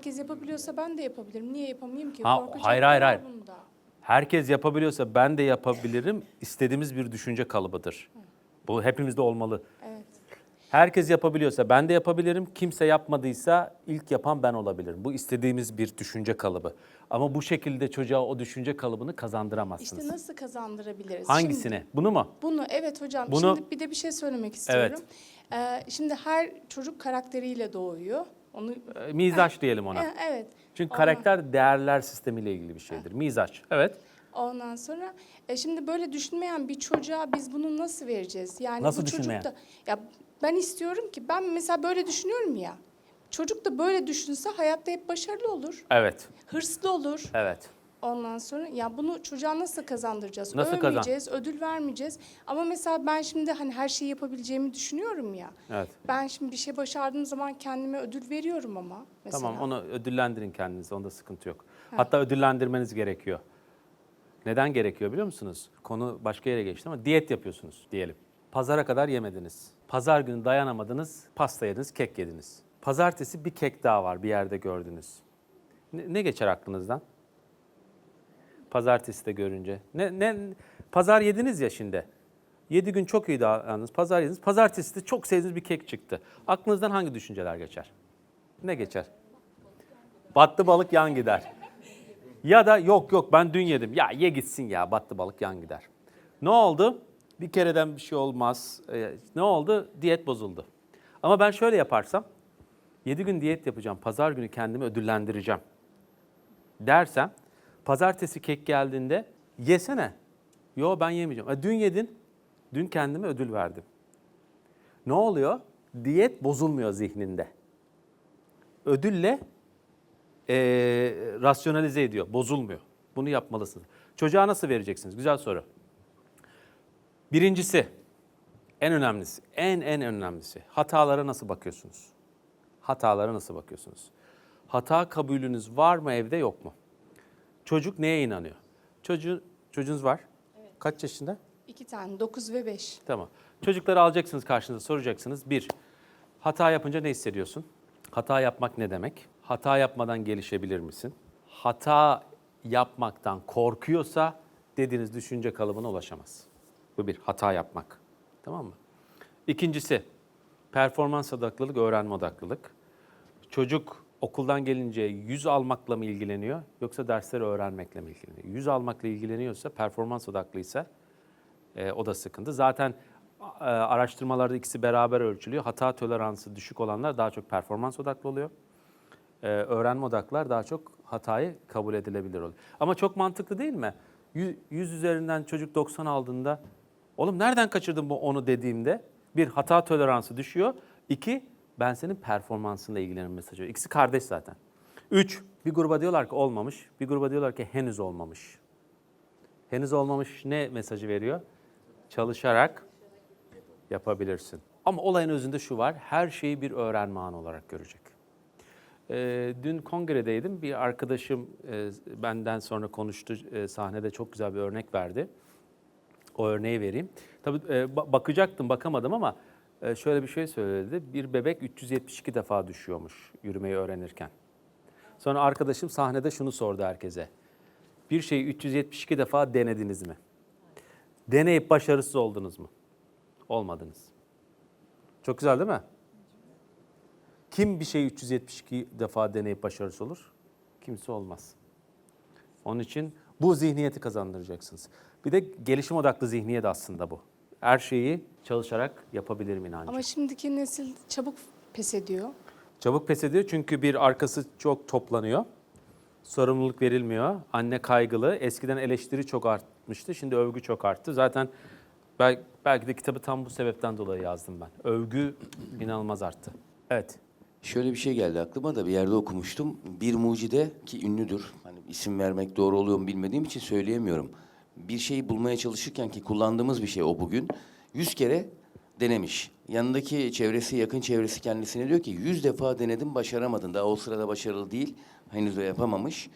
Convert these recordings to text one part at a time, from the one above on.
herkes yapabiliyorsa ben de yapabilirim. Niye yapamayayım ki? Ha, Korkacak hayır, ne hayır, var hayır. bunda? Herkes yapabiliyorsa ben de yapabilirim. İstediğimiz bir düşünce kalıbıdır. Bu hepimizde olmalı. Evet. Herkes yapabiliyorsa ben de yapabilirim. Kimse yapmadıysa ilk yapan ben olabilirim. Bu istediğimiz bir düşünce kalıbı. Ama bu şekilde çocuğa o düşünce kalıbını kazandıramazsınız. İşte nasıl kazandırabiliriz? Hangisini? Şimdi Bunu mu? bunu evet hocam. Bunu- Şimdi bir de bir şey söylemek istiyorum. Ee, şimdi her çocuk karakteriyle doğuyor. Onu Ee, Mizaç diyelim ona. E, evet. Çünkü Ondan- karakter değerler sistemiyle ilgili bir şeydir. Mizaç. Evet. Ondan sonra e, şimdi böyle düşünmeyen bir çocuğa biz bunu nasıl vereceğiz? Yani Nasıl bu çocuk düşünmeyen? da ya ben istiyorum ki ben mesela böyle düşünüyorum ya. Çocuk da böyle düşünse hayatta hep başarılı olur. Evet. Hırslı olur. Evet. Ondan sonra ya bunu çocuğa nasıl kazandıracağız? Nasıl kazan- Övmeyeceğiz, ödül vermeyeceğiz. Ama mesela ben şimdi hani her şeyi yapabileceğimi düşünüyorum ya. Evet. Ben şimdi bir şey başardığım zaman kendime ödül veriyorum ama mesela. Tamam onu ödüllendirin kendinizi. Onda sıkıntı yok. Hatta ödüllendirmeniz gerekiyor. Neden gerekiyor biliyor musunuz? Konu başka yere geçti ama diyet yapıyorsunuz diyelim. Pazara kadar yemediniz. Pazar günü dayanamadınız, pasta yediniz, kek yediniz. Pazartesi bir kek daha var bir yerde gördünüz. Ne, ne geçer aklınızdan? Pazartesi de görünce. Ne, ne, pazar yediniz ya şimdi. 7 gün çok iyi davranınız. Pazar yediniz. Pazartesi de çok sevdiğiniz bir kek çıktı. Aklınızdan hangi düşünceler geçer? Ne geçer? Battı balık yan gider. Ya da yok yok ben dün yedim. Ya ye gitsin ya battı balık yan gider. Ne oldu? Bir kereden bir şey olmaz. Ee, ne oldu? Diyet bozuldu. Ama ben şöyle yaparsam 7 gün diyet yapacağım. Pazar günü kendimi ödüllendireceğim. Dersem pazartesi kek geldiğinde yesene. Yo ben yemeyeceğim. E, dün yedin. Dün kendime ödül verdim. Ne oluyor? Diyet bozulmuyor zihninde. Ödülle e, rasyonalize ediyor, bozulmuyor. Bunu yapmalısınız. Çocuğa nasıl vereceksiniz? Güzel soru. Birincisi, en önemlisi, en en önemlisi hatalara nasıl bakıyorsunuz? Hatalara nasıl bakıyorsunuz? Hata kabulünüz var mı evde yok mu? Çocuk neye inanıyor? Çocuğun, çocuğunuz var. Kaç yaşında? İki tane, 9 ve 5. Tamam. Çocukları alacaksınız karşınıza soracaksınız. Bir, hata yapınca ne hissediyorsun? Hata yapmak ne demek? Hata yapmadan gelişebilir misin? Hata yapmaktan korkuyorsa dediğiniz düşünce kalıbına ulaşamaz. Bu bir, hata yapmak. Tamam mı? İkincisi, performans odaklılık, öğrenme odaklılık. Çocuk okuldan gelince yüz almakla mı ilgileniyor yoksa dersleri öğrenmekle mi ilgileniyor? Yüz almakla ilgileniyorsa, performans odaklıysa e, o da sıkıntı. Zaten e, araştırmalarda ikisi beraber ölçülüyor. Hata toleransı düşük olanlar daha çok performans odaklı oluyor. E, öğrenme odaklılar daha çok hatayı kabul edilebilir oluyor. Ama çok mantıklı değil mi? 100 üzerinden çocuk 90 aldığında oğlum nereden kaçırdın bu onu dediğimde bir hata toleransı düşüyor. İki ben senin performansınla ilgilenirim mesajı. İkisi kardeş zaten. Üç bir gruba diyorlar ki olmamış. Bir gruba diyorlar ki henüz olmamış. Henüz olmamış ne mesajı veriyor? Çalışarak yapabilirsin. Ama olayın özünde şu var, her şeyi bir öğrenme anı olarak görecek. Ee, dün kongredeydim, bir arkadaşım e, benden sonra konuştu, e, sahnede çok güzel bir örnek verdi. O örneği vereyim. Tabii e, ba- bakacaktım, bakamadım ama e, şöyle bir şey söyledi. Bir bebek 372 defa düşüyormuş yürümeyi öğrenirken. Sonra arkadaşım sahnede şunu sordu herkese. Bir şeyi 372 defa denediniz mi? Deneyip başarısız oldunuz mu? Olmadınız. Çok güzel değil mi? Kim bir şeyi 372 defa deneyip başarısız olur? Kimse olmaz. Onun için bu zihniyeti kazandıracaksınız. Bir de gelişim odaklı zihniyet aslında bu. Her şeyi çalışarak yapabilirim inancı. Ama şimdiki nesil çabuk pes ediyor. Çabuk pes ediyor çünkü bir arkası çok toplanıyor. Sorumluluk verilmiyor. Anne kaygılı. Eskiden eleştiri çok artmıştı. Şimdi övgü çok arttı. Zaten bel- belki de kitabı tam bu sebepten dolayı yazdım ben. Övgü inanılmaz arttı. Evet. Şöyle bir şey geldi aklıma da bir yerde okumuştum. Bir mucide ki ünlüdür. Hani isim vermek doğru oluyor mu bilmediğim için söyleyemiyorum. Bir şeyi bulmaya çalışırken ki kullandığımız bir şey o bugün. Yüz kere denemiş. Yanındaki çevresi, yakın çevresi kendisine diyor ki yüz defa denedim başaramadın. Daha o sırada başarılı değil. Henüz de yapamamış.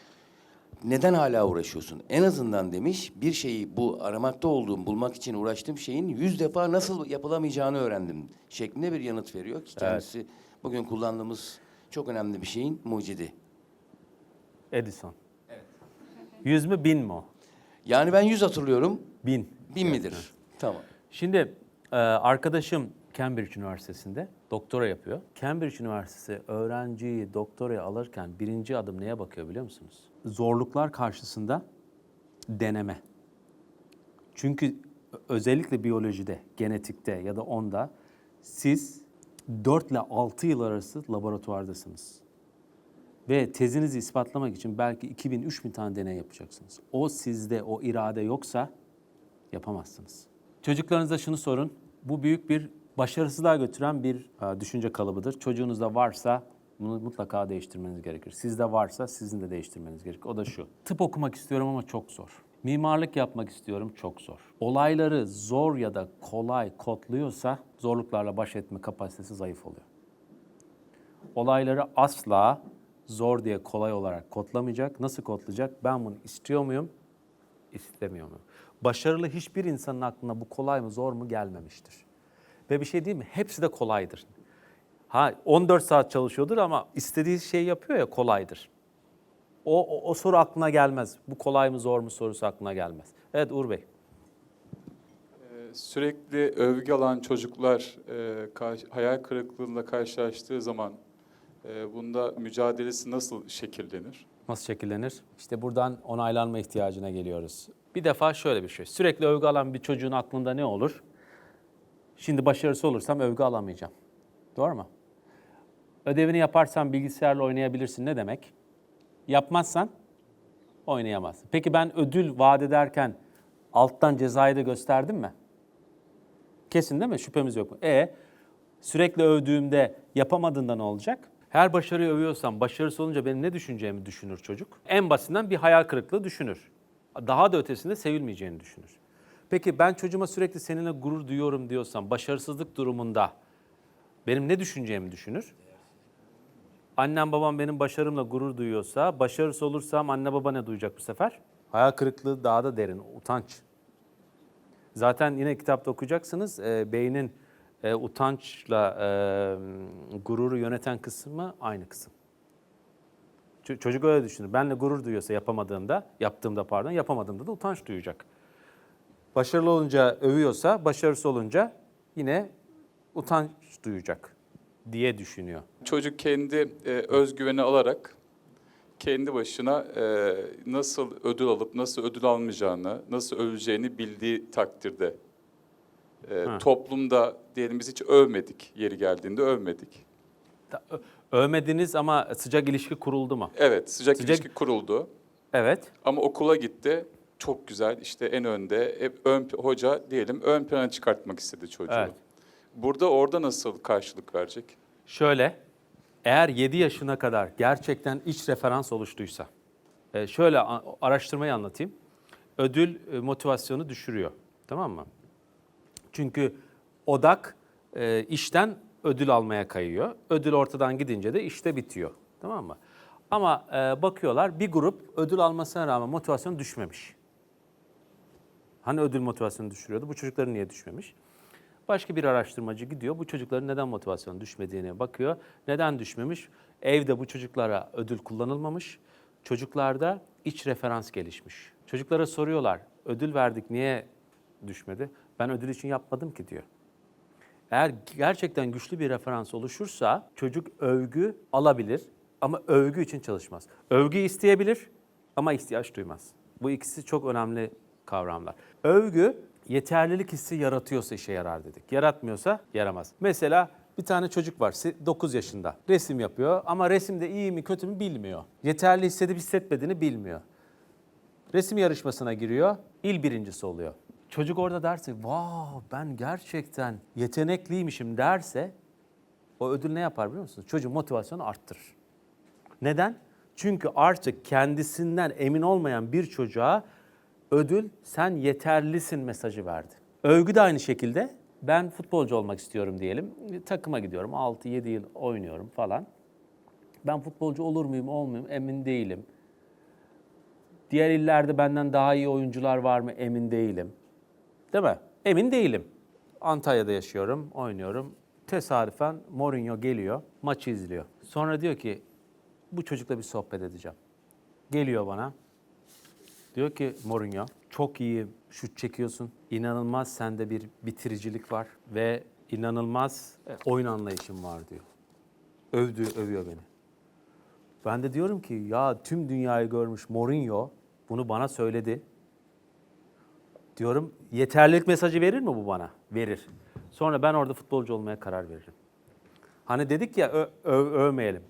Neden hala uğraşıyorsun? En azından demiş bir şeyi bu aramakta olduğum, bulmak için uğraştığım şeyin yüz defa nasıl yapılamayacağını öğrendim şeklinde bir yanıt veriyor ki kendisi bugün kullandığımız çok önemli bir şeyin mucidi. Edison. Evet. 100 mü 1000 mi o? Yani ben 100 hatırlıyorum. 1000. Bin midir? Tamam. Şimdi e, arkadaşım Cambridge Üniversitesi'nde doktora yapıyor. Cambridge Üniversitesi öğrenciyi doktoraya alırken birinci adım neye bakıyor biliyor musunuz? Zorluklar karşısında deneme. Çünkü özellikle biyolojide, genetikte ya da onda siz 4 ile 6 yıl arası laboratuvardasınız. Ve tezinizi ispatlamak için belki 2000, 3000 tane deney yapacaksınız. O sizde, o irade yoksa yapamazsınız. Çocuklarınıza şunu sorun. Bu büyük bir başarısızlığa götüren bir e, düşünce kalıbıdır. Çocuğunuzda varsa bunu mutlaka değiştirmeniz gerekir. Sizde varsa sizin de değiştirmeniz gerekir. O da şu. Tıp okumak istiyorum ama çok zor. Mimarlık yapmak istiyorum çok zor. Olayları zor ya da kolay kodluyorsa zorluklarla baş etme kapasitesi zayıf oluyor. Olayları asla zor diye kolay olarak kodlamayacak. Nasıl kodlayacak? Ben bunu istiyor muyum? istemiyor mu? Başarılı hiçbir insanın aklına bu kolay mı zor mu gelmemiştir. Ve bir şey değil mi? Hepsi de kolaydır. Ha 14 saat çalışıyordur ama istediği şeyi yapıyor ya kolaydır. O, o, o soru aklına gelmez. Bu kolay mı zor mu sorusu aklına gelmez. Evet Uğur Bey. Sürekli övgü alan çocuklar e, hayal kırıklığıyla karşılaştığı zaman bunda mücadelesi nasıl şekillenir? Nasıl şekillenir? İşte buradan onaylanma ihtiyacına geliyoruz. Bir defa şöyle bir şey. Sürekli övgü alan bir çocuğun aklında ne olur? Şimdi başarısı olursam övgü alamayacağım. Doğru mu? Ödevini yaparsan bilgisayarla oynayabilirsin. Ne demek? Yapmazsan oynayamazsın. Peki ben ödül vaat ederken alttan cezayı da gösterdim mi? Kesin değil mi? Şüphemiz yok? E sürekli övdüğümde yapamadığında ne olacak? Her başarıyı övüyorsam başarısı olunca benim ne düşüneceğimi düşünür çocuk. En basitinden bir hayal kırıklığı düşünür. Daha da ötesinde sevilmeyeceğini düşünür. Peki ben çocuğuma sürekli seninle gurur duyuyorum diyorsam başarısızlık durumunda benim ne düşüneceğimi düşünür? Annem babam benim başarımla gurur duyuyorsa, başarısız olursam anne baba ne duyacak bu sefer? Hayal kırıklığı daha da derin, utanç. Zaten yine kitapta okuyacaksınız. E, beynin e, utançla e, gururu yöneten kısmı aynı kısım. Ç- çocuk öyle düşünür. Benle gurur duyuyorsa yapamadığımda, yaptığımda pardon, yapamadığımda da utanç duyacak. Başarılı olunca övüyorsa, başarısız olunca yine utanç duyacak diye düşünüyor. Çocuk kendi e, özgüveni alarak kendi başına e, nasıl ödül alıp nasıl ödül almayacağını, nasıl övüleceğini bildiği takdirde e, Ha. toplumda diyelim biz hiç övmedik yeri geldiğinde övmedik. Övmediniz ama sıcak ilişki kuruldu mu? Evet sıcak, Sıcak- ilişki kuruldu Evet. ama okula gitti çok güzel işte en önde hep ön, hoca diyelim ön plana çıkartmak istedi çocuğu. Evet. Burada orada nasıl karşılık verecek? Şöyle, eğer 7 yaşına kadar gerçekten iç referans oluştuysa, e, şöyle araştırmayı anlatayım. Ödül e, motivasyonu düşürüyor, tamam mı? Çünkü odak e, işten ödül almaya kayıyor. Ödül ortadan gidince de işte bitiyor, tamam mı? Ama e, bakıyorlar bir grup ödül almasına rağmen motivasyon düşmemiş. Hani ödül motivasyonu düşürüyordu, bu çocukların niye düşmemiş? Başka bir araştırmacı gidiyor. Bu çocukların neden motivasyon düşmediğine bakıyor. Neden düşmemiş? Evde bu çocuklara ödül kullanılmamış. Çocuklarda iç referans gelişmiş. Çocuklara soruyorlar. Ödül verdik niye düşmedi? Ben ödül için yapmadım ki diyor. Eğer gerçekten güçlü bir referans oluşursa çocuk övgü alabilir ama övgü için çalışmaz. Övgü isteyebilir ama ihtiyaç duymaz. Bu ikisi çok önemli kavramlar. Övgü yeterlilik hissi yaratıyorsa işe yarar dedik. Yaratmıyorsa yaramaz. Mesela bir tane çocuk var 9 yaşında. Resim yapıyor ama resimde iyi mi kötü mü bilmiyor. Yeterli hissedip hissetmediğini bilmiyor. Resim yarışmasına giriyor, il birincisi oluyor. Çocuk orada derse, vav ben gerçekten yetenekliymişim derse o ödül ne yapar biliyor musunuz? Çocuğun motivasyonu arttırır. Neden? Çünkü artık kendisinden emin olmayan bir çocuğa ödül sen yeterlisin mesajı verdi. Övgü de aynı şekilde ben futbolcu olmak istiyorum diyelim. Takıma gidiyorum 6-7 yıl oynuyorum falan. Ben futbolcu olur muyum olmuyum emin değilim. Diğer illerde benden daha iyi oyuncular var mı emin değilim. Değil mi? Emin değilim. Antalya'da yaşıyorum, oynuyorum. Tesadüfen Mourinho geliyor, maçı izliyor. Sonra diyor ki bu çocukla bir sohbet edeceğim. geliyor bana. Diyor ki Mourinho çok iyi şut çekiyorsun. İnanılmaz sende bir bitiricilik var ve inanılmaz e, oyun anlayışın var diyor. Övdü, övüyor beni. Ben de diyorum ki ya tüm dünyayı görmüş Mourinho bunu bana söyledi. Diyorum yeterlilik mesajı verir mi bu bana? Verir. Sonra ben orada futbolcu olmaya karar veririm. Hani dedik ya ö- ö- övmeyelim.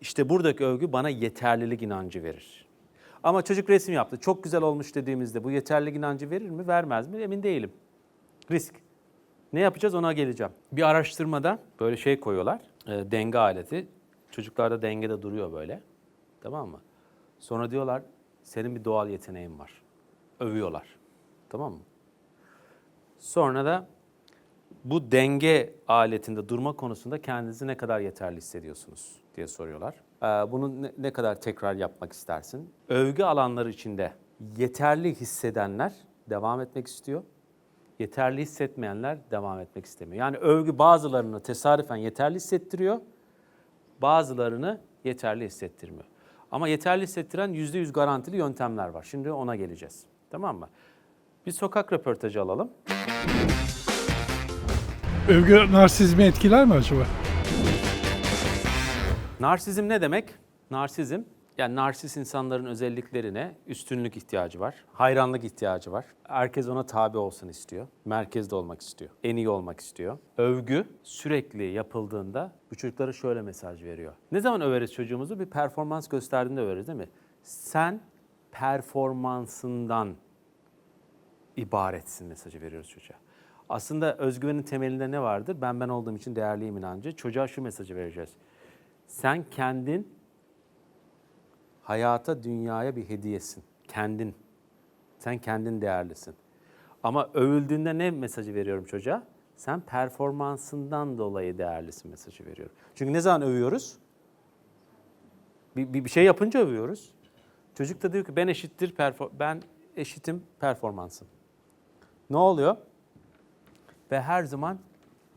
İşte buradaki övgü bana yeterlilik inancı verir. Ama çocuk resim yaptı. Çok güzel olmuş dediğimizde bu yeterlilik inancı verir mi, vermez mi? Emin değilim. Risk. Ne yapacağız ona geleceğim. Bir araştırmada böyle şey koyuyorlar. e, denge aleti. Çocuklarda dengede duruyor böyle. Tamam mı? Sonra diyorlar senin bir doğal yeteneğin var. Övüyorlar. Tamam mı? Sonra da bu denge aletinde durma konusunda kendinizi ne kadar yeterli hissediyorsunuz diye soruyorlar. Ee, Bunu ne, kadar tekrar yapmak istersin? Övgü alanları içinde yeterli hissedenler devam etmek istiyor. Yeterli hissetmeyenler devam etmek istemiyor. Yani övgü bazılarını tesadüfen yeterli hissettiriyor, bazılarını yeterli hissettirmiyor. Ama yeterli hissettiren %100 garantili yöntemler var. Şimdi ona geleceğiz. Tamam mı? Bir sokak röportajı alalım. Övgü narsizmi etkiler mi acaba? Narsizm ne demek? Narsizm, yani narsist insanların özelliklerine üstünlük ihtiyacı var, hayranlık ihtiyacı var. Herkes ona tabi olsun istiyor, merkezde olmak istiyor, en iyi olmak istiyor. Övgü sürekli yapıldığında bu çocuklara şöyle mesaj veriyor. Ne zaman överiz çocuğumuzu? Bir performans gösterdiğinde överiz değil mi? Sen performansından ibaretsin mesajı veriyoruz çocuğa. Aslında özgüvenin temelinde ne vardır? Ben ben olduğum için değerliyim inancı. Çocuğa şu mesajı vereceğiz. Sen kendin hayata, dünyaya bir hediyesin. Kendin. Sen kendin değerlisin. Ama övüldüğünde ne mesajı veriyorum çocuğa? Sen performansından dolayı değerlisin mesajı veriyorum. Çünkü ne zaman övüyoruz? Bir, bir, bir şey yapınca övüyoruz. Çocuk da diyor ki ben eşittir ben eşitim performansım. Ne oluyor? Ve her zaman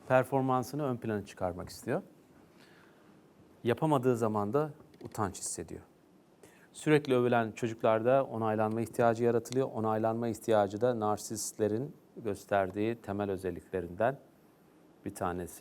performansını ön plana çıkarmak istiyor. Yapamadığı zaman da utanç hissediyor. Sürekli övülen çocuklarda onaylanma ihtiyacı yaratılıyor. Onaylanma ihtiyacı da narsistlerin gösterdiği temel özelliklerinden bir tanesi.